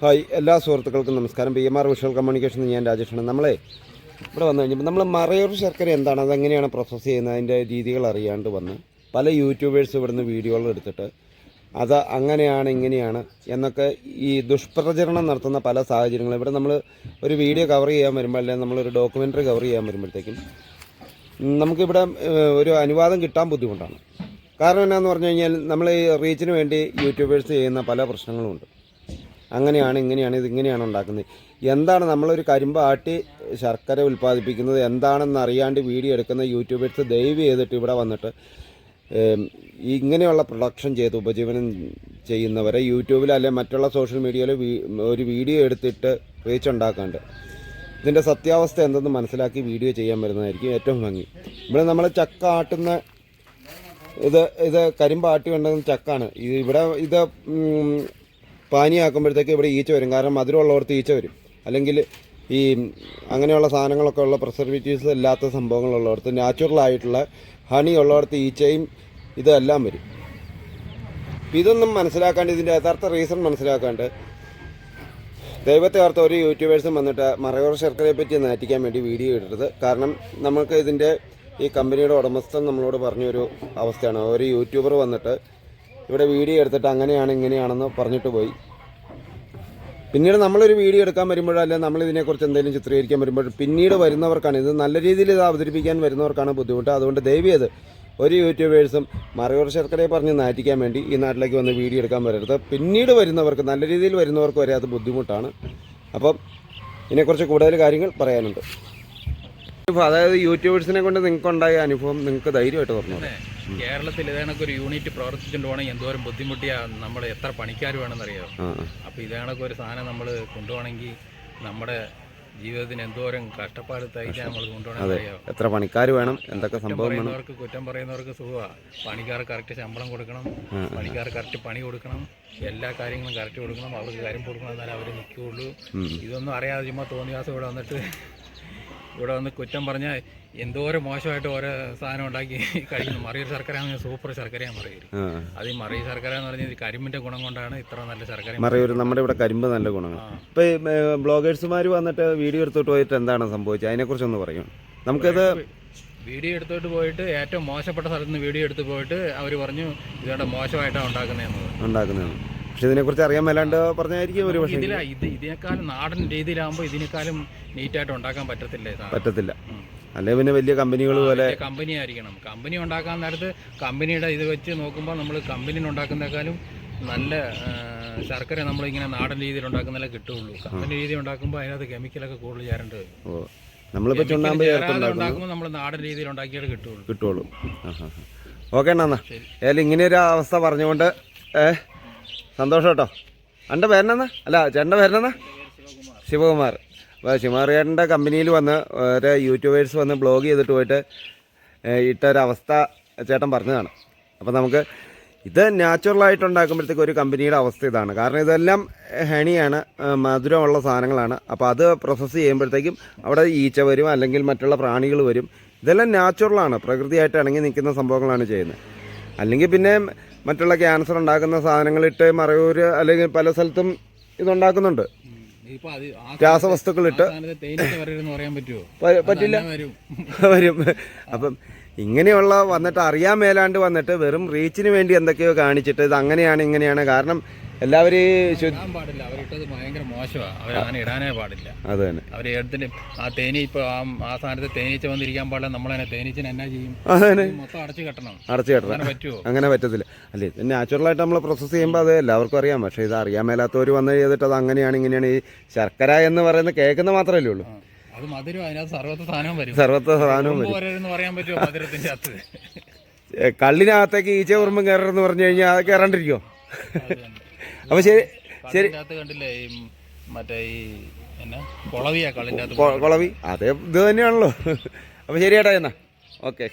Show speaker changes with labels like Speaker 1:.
Speaker 1: Hi എല്ലാ സുഹൃത്തുക്കൾക്കും നമസ്കാരം. P. M. R. Visual communication ഞാൻ രാജേഷാണ് നമ്മളെ ഇവിടെ വന്നു കഴിഞ്ഞപ്പോൾ നമ്മൾ മറയൂർ ശർക്കര എന്താണ്? അതെങ്ങനെയാണ് പ്രോസസ്സ് ചെയ്യുന്നത്? അതിന്റെ രീതികൾ അറിയാണ്ട് വന്ന് പല യൂട്യൂബേഴ്സ് ഇവിടുന്ന് വീഡിയോകൾ എടുത്തിട്ട് അത് അങ്ങനെയാണ് ഇങ്ങനെയാണ് എന്നൊക്കെ ഈ ദുഷ്പ്രചരണം നടത്തുന്ന പല സാഹചര്യങ്ങളും. ഇവിടെ നമ്മൾ ഒരു വീഡിയോ കവർ ചെയ്യാൻ വരുമ്പോൾ അല്ലെങ്കിൽ നമ്മളൊരു ഡോക്യുമെന്ററി കവർ ചെയ്യാൻ വരുമ്പോഴത്തേക്കും നമുക്കിവിടെ ഒരു അനുവാദം കിട്ടാൻ ബുദ്ധിമുട്ടാണ്. കാരണം എന്നാന്ന് പറഞ്ഞു കഴിഞ്ഞാൽ നമ്മൾ ഈ റീച്ചിന് വേണ്ടി യൂട്യൂബേഴ്സ് ചെയ്യുന്ന പല പ്രശ്നങ്ങളുമുണ്ട് അങ്ങനെയാണ് ഇങ്ങനെയാണ് ഇത് ഇങ്ങനെയാണ് ഉണ്ടാക്കുന്നത്. എന്താണ് നമ്മളൊരു കരിമ്പ് ആട്ടി ശർക്കര ഉൽപ്പാദിപ്പിക്കുന്നത്? എന്താണെന്ന് അറിയാണ്ട് വീഡിയോ എടുക്കുന്ന യൂട്യൂബേഴ്സ് ദയവ് ചെയ്തിട്ട് ഇവിടെ വന്നിട്ട് ഇങ്ങനെയുള്ള പ്രൊഡക്ഷൻ ചെയ്ത് ഉപജീവനം ചെയ്യുന്നവരെ യൂട്യൂബിൽ അല്ലെ മറ്റുള്ള സോഷ്യൽ മീഡിയയിൽ ഒരു വീഡിയോ എടുത്തിട്ട് റീച്ച് ഉണ്ടാക്കാണ്ട്. ഇതിന്റെ സത്യാവസ്ഥ എന്തെന്ന് മനസ്സിലാക്കി വീഡിയോ ചെയ്യാൻ വരുന്നതായിരിക്കും ഏറ്റവും ഭംഗി. ഇവിടെ നമ്മൾ ചക്ക ആട്ടുന്ന ഇത് ഇത് കരിമ്പാട്ടി ഉണ്ടെന്ന് ചക്കാണ്. ഇത് ഇവിടെ ഇത് പാനിയാക്കുമ്പോഴത്തേക്ക് ഇവിടെ ഈച്ച വരും. കാരണം മധുരമുള്ളവർക്ക് ഈച്ച വരും. അല്ലെങ്കിൽ ഈ അങ്ങനെയുള്ള സാധനങ്ങളൊക്കെ ഉള്ള പ്രിസർവേറ്റീവ്സ് ഇല്ലാത്ത സംഭവങ്ങളുള്ളവർക്ക് നാച്ചുറൽ ആയിട്ടുള്ള ഹണി ഉള്ളവർക്ക് ഈച്ചയും ഇതെല്ലാം വരും. ഇതൊന്നും മനസ്സിലാക്കാണ്ട് ഇതിന്റെ യഥാർത്ഥ റീസൺ മനസ്സിലാക്കാണ്ട് ദൈവത്തെ ഓർത്ത് ഒരു യൂട്യൂബേഴ്സും വന്നിട്ട് മറയൂർ ശർക്കരയെ പറ്റി നാറ്റിക്കാൻ വേണ്ടി വീഡിയോ ഇടരുത്. കാരണം നമുക്ക് ഇതിന്റെ ഈ കമ്പനിയുടെ ഉടമസ്ഥൻ നമ്മളോട് പറഞ്ഞൊരു അവസ്ഥയാണ്. ഒരു യൂട്യൂബർ വന്നിട്ട് ഇവിടെ വീഡിയോ എടുത്തിട്ട് അങ്ങനെയാണ് ഇങ്ങനെയാണെന്ന് പറഞ്ഞിട്ട് പോയി. പിന്നീട് നമ്മളൊരു വീഡിയോ എടുക്കാൻ വരുമ്പോഴോ അല്ലെങ്കിൽ നമ്മൾ ഇതിനെക്കുറിച്ച് എന്തെങ്കിലും ചിത്രീകരിക്കാൻ വരുമ്പോൾ പിന്നീട് വരുന്നവർക്കാണ് ഇത് നല്ല രീതിയിൽ ഇത് അവതരിപ്പിക്കാൻ വരുന്നവർക്കാണ് ബുദ്ധിമുട്ട്. അതുകൊണ്ട് ദൈവിയത് ഒരു യൂട്യൂബേഴ്സും മറയൂർ ശർക്കരയെ പറഞ്ഞ് നാറ്റിക്കാൻ വേണ്ടി ഈ നാട്ടിലേക്ക് വന്ന് വീഡിയോ എടുക്കാൻ വരരുത്. പിന്നീട് വരുന്നവർക്ക് നല്ല രീതിയിൽ വരുന്നവർക്ക് വരെ അത് ബുദ്ധിമുട്ടാണ്. അപ്പം ഇതിനെക്കുറിച്ച് കൂടുതൽ കാര്യങ്ങൾ പറയാനുണ്ട്. അതായത് യൂട്യൂബേഴ്സിനെ കൊണ്ട് നിങ്ങൾക്കുണ്ടായ അനുഭവം നിങ്ങൾക്ക് ധൈര്യമായിട്ട് പറഞ്ഞു
Speaker 2: കേരളത്തിൽ ഇതേണക്ക് ഒരു യൂണിറ്റ് പ്രവർത്തിച്ചുകൊണ്ട് പോകണമെങ്കിൽ എന്തോരം ബുദ്ധിമുട്ടിയാ നമ്മൾ എത്ര പണിക്കാർ വേണമെന്നറിയാം? അപ്പോൾ ഇതേണക്ക് ഒരു സാധനം നമ്മൾ കൊണ്ടുപോകണമെങ്കിൽ നമ്മുടെ ജീവിതത്തിന് എന്തോരം കഷ്ടപ്പാട് തയ്ക്കാൻ നമ്മൾ കൊണ്ടുപോകണം അറിയാം
Speaker 1: എത്ര പണിക്കാർ വേണം? എന്തൊക്കെ
Speaker 2: കുറ്റം
Speaker 1: സംഭവം
Speaker 2: പറയുന്നവർക്ക് കുറ്റം പറയുന്നവർക്ക് സുഖമാണ് പണിക്കാർ കറക്റ്റ് ശമ്പളം കൊടുക്കണം. പണിക്കാർ കറക്റ്റ് പണി കൊടുക്കണം. എല്ലാ കാര്യങ്ങളും കറക്റ്റ് കൊടുക്കണം. അവർക്ക് കാര്യം കൊടുക്കണം എന്നാലേ അവർ നിൽക്കുകയുള്ളൂ. ഇതൊന്നും അറിയാതെ ചുമ്മാ തോന്നിയാസം ഇവിടെ വന്നിട്ട് ഇവിടെ വന്ന് കുറ്റം പറഞ്ഞാൽ എന്തോരം മോശമായിട്ട് ഓരോ സാധനം ഉണ്ടാക്കി കഴിക്കുന്നു. മറിയൊരു ശർക്കര സൂപ്പർ ശർക്കരയാണ് മറിയൂർ അത് ഈ മറിയ ശർക്കര എന്ന് പറഞ്ഞാൽ കരിമ്പിന്റെ ഗുണം കൊണ്ടാണ് ഇത്ര നല്ല ശർക്കര
Speaker 1: മറിയൂർ നമ്മുടെ ഇവിടെ കരിമ്പ് നല്ല ഗുണമാണ് ഇപ്പൊ ബ്ലോഗേഴ്സുമാർ വന്നിട്ട് വീഡിയോ എടുത്തോട്ട് പോയിട്ട് എന്താണ് സംഭവിച്ചത്? അതിനെക്കുറിച്ചൊന്ന് പറയും. നമുക്കത്
Speaker 2: വീഡിയോ എടുത്തോട്ട് പോയിട്ട് ഏറ്റവും മോശപ്പെട്ട സ്ഥലത്ത് നിന്ന് വീഡിയോ എടുത്ത് പോയിട്ട് അവർ പറഞ്ഞു ഇതോടെ മോശമായിട്ടാണ് ഉണ്ടാക്കുന്നത്
Speaker 1: ഉണ്ടാക്കുന്നതാണ് പക്ഷെ ഇതിനെക്കുറിച്ച് അറിയാൻ മേലാണ്ട് പറഞ്ഞായിരിക്കും ഒരു പക്ഷേ
Speaker 2: ഇതില ഇത് ഇതിനേക്കാളും നാടൻ രീതിയിലാകുമ്പോൾ ഇതിനേക്കാളും നീറ്റായിട്ട് ഉണ്ടാക്കാൻ പറ്റത്തില്ല
Speaker 1: പറ്റത്തില്ല. അല്ലെ പിന്നെ വലിയ കമ്പനികൾ പോലെ
Speaker 2: കമ്പനി ആയിരിക്കണം കമ്പനി ഉണ്ടാക്കാൻ നേരത്ത് കമ്പനിയുടെ ഇത് വെച്ച് നോക്കുമ്പോൾ നമ്മൾ കമ്പനിയിൽ ഉണ്ടാക്കുന്നേക്കാളും നല്ല ആ, ശർക്കര നമ്മളിങ്ങനെ നാടൻ രീതിയിൽ ഉണ്ടാക്കുന്നതല്ലേ കിട്ടുള്ളൂ കമ്പനി രീതി ഉണ്ടാക്കുമ്പോൾ അതിനകത്ത് കെമിക്കലൊക്കെ കൂടുതൽ ചേരേണ്ടത്
Speaker 1: ഓ നമ്മളിപ്പോ ചുണ്ണാമ്പ് ചേർത്തുണ്ടാക്കും
Speaker 2: ഉണ്ടാക്കുമ്പോൾ നമ്മൾ നാടൻ രീതിയിൽ ഉണ്ടാക്കിയാലേ കിട്ടുള്ളൂ
Speaker 1: കിട്ടുള്ളൂ ഓക്കെ എന്നാ ഏതായാലും ഇങ്ങനെ ഒരു അവസ്ഥ പറഞ്ഞുകൊണ്ട് ഏ സന്തോഷം കേട്ടോ. എന്റെ പേരെന്നാ? അല്ല ചേട്ടന്റെ പേരെന്നാ? ശിവകുമാർ. അപ്പോൾ ശിവകുമാറിയേട്ടന്റെ കമ്പനിയിൽ വന്ന് ഒരു യൂട്യൂബേഴ്സ് വന്ന് ബ്ലോഗ് ചെയ്തിട്ട് പോയിട്ട് ഇട്ടൊരവസ്ഥ ചേട്ടൻ പറഞ്ഞതാണ്. അപ്പോൾ നമുക്ക് ഇത് നാച്ചുറലായിട്ട് ഉണ്ടാക്കുമ്പോഴത്തേക്ക് ഒരു കമ്പനിയുടെ അവസ്ഥ ഇതാണ്. കാരണം ഇതെല്ലാം ഹണിയാണ് മധുരമുള്ള സാധനങ്ങളാണ്. അപ്പോൾ അത് പ്രോസസ്സ് ചെയ്യുമ്പോഴത്തേക്കും അവിടെ ഈച്ച വരും അല്ലെങ്കിൽ മറ്റുള്ള പ്രാണികൾ വരും. ഇതെല്ലാം നാച്ചുറലാണ് പ്രകൃതിയായിട്ട് ഇണങ്ങി നിൽക്കുന്ന സംഭവങ്ങളാണ് ചെയ്യുന്നത്. അല്ലെങ്കിൽ പിന്നെ മറ്റുള്ള ക്യാൻസർ ഉണ്ടാക്കുന്ന സാധനങ്ങളിട്ട് മറയൂർ അല്ലെങ്കിൽ പല സ്ഥലത്തും ഇതുണ്ടാക്കുന്നുണ്ട്.
Speaker 2: രാസവസ്തുക്കൾ ഇട്ട് ആ
Speaker 1: രാസവസ്തുക്കളിട്ട്. പറ്റില്ല.
Speaker 2: വരും.
Speaker 1: അപ്പം ഇങ്ങനെയുള്ള വന്നിട്ട് അറിയാൻ മേലാണ്ട് വന്നിട്ട് വെറും റീച്ചിന് വേണ്ടി എന്തൊക്കെയോ കാണിച്ചിട്ട് ഇത് അങ്ങനെയാണ് ഇങ്ങനെയാണ്. കാരണം എല്ലാവരും
Speaker 2: ഇടാൻ പാടില്ല. അവരിട്ടത് ഭയങ്കര മോശമാണ് അവരങ്ങനെ ഇടാനേ പാടില്ല.
Speaker 1: അത് തന്നെ.
Speaker 2: അവർ എടുത്തിട്ട് ആ തേനീ ഇപ്പൊ ആ ആ സ്ഥാനത്ത് തേനീച്ച വന്നിരിക്കാൻ പാടില്ല. നമ്മളതിനെ തേനീച്ചനെ എന്നാ ചെയ്യും? മൊത്തം അടച്ചു കെട്ടണം.
Speaker 1: അടച്ചു കെട്ടണം.
Speaker 2: അങ്ങനെ പറ്റുമോ
Speaker 1: അങ്ങനെ പറ്റത്തില്ല. അല്ലേ ഇത് നാച്ചുറലായിട്ട് നമ്മൾ പ്രോസസ് ചെയ്യുമ്പോൾ അത് എല്ലാവർക്കും അറിയാം. പക്ഷെ ഇത് അറിയാൻ മേലാത്തവർ വന്ന് ചെയ്തിട്ട് അത് അങ്ങനെയാണ് ഇങ്ങനെയാണ് ഈ ശർക്കര എന്ന് പറയുന്നത് കേൾക്കുന്ന മാത്രമല്ലേ ഉള്ളൂ.
Speaker 2: അത് മധുരം അതിനകത്ത് സർവത്തെ സാധനവും വരും.
Speaker 1: സർവത്ര സാധനവും
Speaker 2: വരും. പറയാൻ പറ്റുമോ മധുരത്തിന്റെ അകത്ത്?
Speaker 1: കള്ളിനകത്തേക്ക് ഈച്ച ഉറുമ്പും കയറെന്ന് പറഞ്ഞു കഴിഞ്ഞാൽ അത് കയറാണ്ടിരിക്കുമോ അപ്പോൾ ശരി ശരി.
Speaker 2: കണ്ടില്ലേ മറ്റേ ഈ കുളവിയാ കള്ളിന്റെ അകത്ത്
Speaker 1: കൊ- കുളവി? അതേ ഇത് തന്നെയാണല്ലോ. അപ്പൊ ശരി ചേട്ടാ എന്നാ. ഓക്കെ.